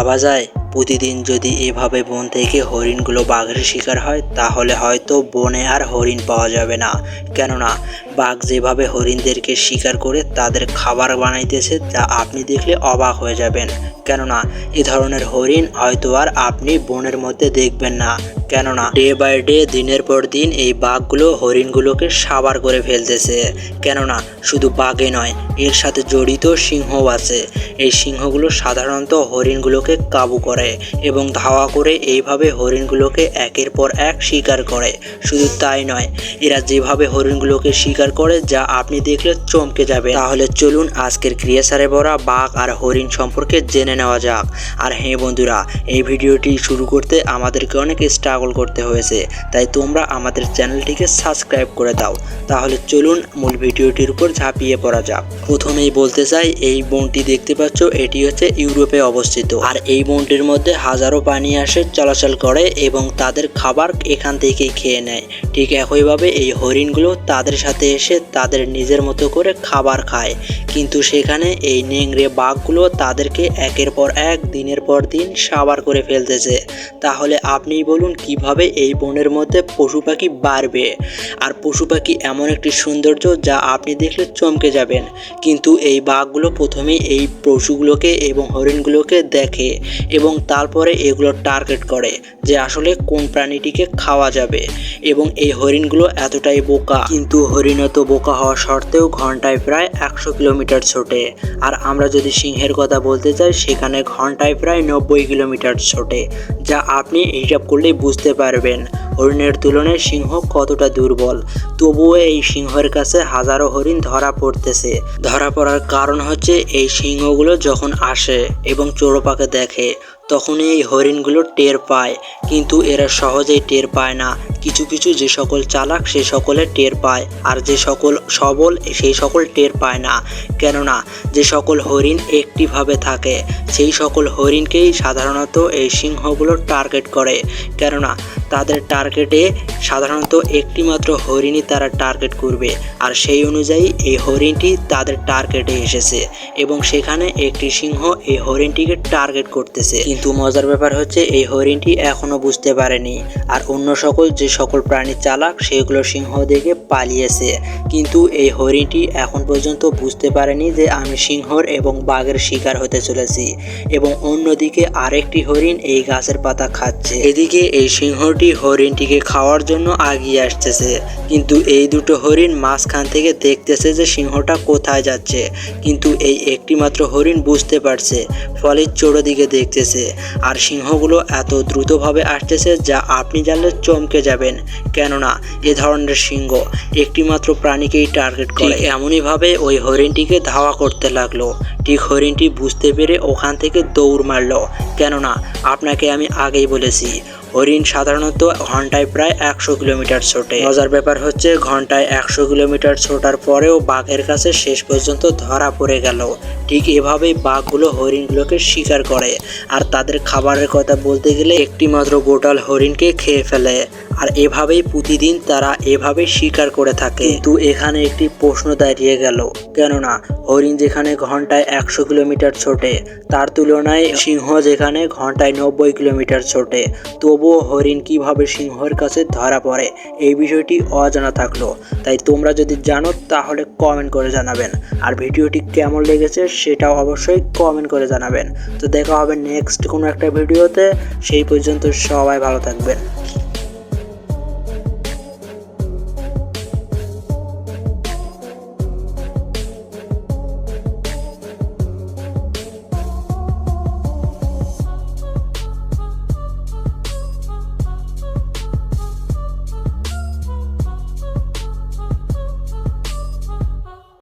ভাবা যায়। প্রতিদিন যদি এভাবে বন থেকে হরিণগুলো বাঘের শিকার হয়, তাহলে হয়তো বনে আর হরিণ পাওয়া যাবে না। কেননা বাঘ যেভাবে হরিণদেরকে শিকার করে তাদের খাবার বানাইতেছে, তা আপনি দেখলে অবাক হয়ে যাবেন। কেননা, এ ধরনের হরিণ হয়তো আর আপনি বনের মধ্যে দেখবেন না। কেননা, ডে বাই ডে, দিনের পর দিন এই বাঘগুলো হরিণগুলোকে সাবার করে ফেলতেছে। কেননা, শুধু বাঘে নয়, এর সাথে জড়িত সিংহও আছে। এই সিংহগুলো সাধারণত হরিণগুলোকে কাবু করে এবং ধাওয়া করে এইভাবে হরিণগুলোকে একের পর এক শিকার করে। শুধু তাই নয়, এরা যেভাবে হরিণগুলোকে শিকার করে যা আপনি দেখলে চমকে যাবে তাহলে চলুন আজকের ক্রিয়াসারে ভরা বাঘ আর হরিণ সম্পর্কে জেনে নেওয়া যাক। আর হ্যাঁ বন্ধুরা, এই ভিডিওটি শুরু করতে আমাদেরকে অনেক স্ট্রাগল করতে হয়েছে। তাই তোমরা আমাদের চ্যানেলটিকে সাবস্ক্রাইব করে দাও। তাহলে চলুন মূল ভিডিওটির উপর ঝাঁপিয়ে পড়া যাক। প্রথমেই বলতে চাই, এই বনটি দেখতে পাচ্ছ, এটি হচ্ছে ইউরোপে অবস্থিত। আর এই বনটির মধ্যে হাজারো পানি আসে, চলাচল করে এবং তাদের খাবার এখান থেকেই খেয়ে নেয়। ঠিক একইভাবে এই হরিণগুলো তাদের সাথে এসে তাদের নিজের মতো করে খাবার খায়। কিন্তু সেখানে এই নেংড়ে বাঘগুলো তাদেরকে একের পর এক, দিনের পর দিন সাবার করে ফেলতেছে। তাহলে আপনিই বলুন কীভাবে এই বনের মধ্যে পশু পাখি বাড়বে। আর পশু পাখি এমন একটি সৌন্দর্য যা আপনি দেখলে চমকে যাবেন। কিন্তু এই বাঘগুলো প্রথমে এই পশুগুলোকে এবং হরিণগুলোকে দেখে এবং তারপরে এগুলো টার্গেট করে যে আসলে কোন প্রাণীটিকে খাওয়া যাবে। এবং এই হরিণগুলো এতটাই বোকা। কিন্তু হরিণ এত বোকা হওয়া সত্ত্বেও ঘন্টায় প্রায় একশো কিলোমিটার ছোটে। আর আমরা যদি সিংহের কথা বলতে চাই, সেখানে ঘন্টায় প্রায় নব্বই কিলোমিটার ছোটে যা আপনি হিসাব করলেই বুঝতে পারবেন। হরিণের তুলনায় সিংহ কতটা দুর্বল? তবুও এই সিংহের কাছে হাজারো হরিণ ধরা পড়তেছে। ধরা পড়ার কারণ হচ্ছে এই সিংহগুলো যখন আসে এবং চোরপাকে দেখে তখনই এই হরিণগুলো টের পায়। কিন্তু এরা সহজেই টের পায় না। কিছু কিছু যে সকল চালাক, সে সকলে টের পায়। আর যে সকল সবল সেই সকল টের পায় না। কেননা, যে সকল হরিণ একটিভাবে থাকে, সেই সকল হরিণকেই সাধারণত এই সিংহগুলো টার্গেট করে। কেননা তাদের টার্গেটে সাধারণত একটি মাত্র হরিণই তারা টার্গেট করবে। আর সেই অনুযায়ী এই হরিণটি তাদের টার্গেটে এসেছে এবং সেখানে একটি সিংহ এই হরিণটিকে টার্গেট করতেছে। কিন্তু মজার ব্যাপার হচ্ছে এই হরিণটি এখনও বুঝতে পারেনি। আর অন্য সকল যে সকল প্রাণী চালাক, সেগুলো সিংহ দেখে পালিয়েছে। কিন্তু এই হরিণটি এখন পর্যন্ত বুঝতে পারেনি যে আমি সিংহর এবং বাঘের শিকার হতে চলেছি। এবং অন্যদিকে আরেকটি হরিণ এই গাছের পাতা খাচ্ছে। এদিকে এই সিংহটি হরিণটিকে খাওয়ার জন্য আগিয়ে আসতেছে। কিন্তু এই দুটো হরিণ মাঝখান থেকে দেখতেছে যে সিংহটা কোথায় যাচ্ছে। কিন্তু এই একটি মাত্র হরিণ বুঝতে পারছে, ফলে চোরদিকে দেখতেছে। আর সিংহগুলো এত দ্রুতভাবে আসতেছে যা আপনি জানলে চমকে যাবেন। কেননা, এ ধরনের সিংহ একটি মাত্র প্রাণীকেই টার্গেট করে। এমনইভাবে ওই হরিণটিকে ধাওয়া করতে লাগল। ঠিক হরিণটি বুঝতে পেরে ওখান থেকে দৌড় মারলো। কেননা, আপনাকে আমি আগেই বলেছি, হরিণ সাধারণত ঘন্টায় প্রায় একশো কিলোমিটার ছোটে। মজার ব্যাপার হচ্ছে, ঘন্টায় একশো কিলোমিটার ছোটার পরেও বাঘের কাছে শেষ পর্যন্ত ধরা পড়ে গেল। ঠিক এভাবেই বাঘগুলো হরিণগুলোকে শিকার করে। আর তাদের খাবারের কথা বলতে গেলে একটি মাত্র গোটাল হরিণকে খেয়ে ফেলে। আর এভাবেই প্রতিদিন তারা এভাবে শিকার করে থাকে। কিন্তু এখানে একটি প্রশ্ন দাঁড়িয়ে গেল। কেননা, হরিণ যেখানে ঘন্টায় একশো কিলোমিটার ছোটে, তার তুলনায় সিংহ যেখানে ঘন্টায় নব্বই কিলোমিটার ছোটে। তবুও হরিণ কীভাবে সিংহের কাছে ধরা পড়ে, এই বিষয়টি অজানা থাকল। তাই তোমরা যদি জানো, তাহলে কমেন্ট করে জানাবেন। আর ভিডিওটি কেমন লেগেছে, সেটাও অবশ্যই কমেন্ট করে জানাবেন। তো দেখা হবে নেক্সট কোনো একটা ভিডিওতে। সেই পর্যন্ত সবাই ভালো থাকবেন।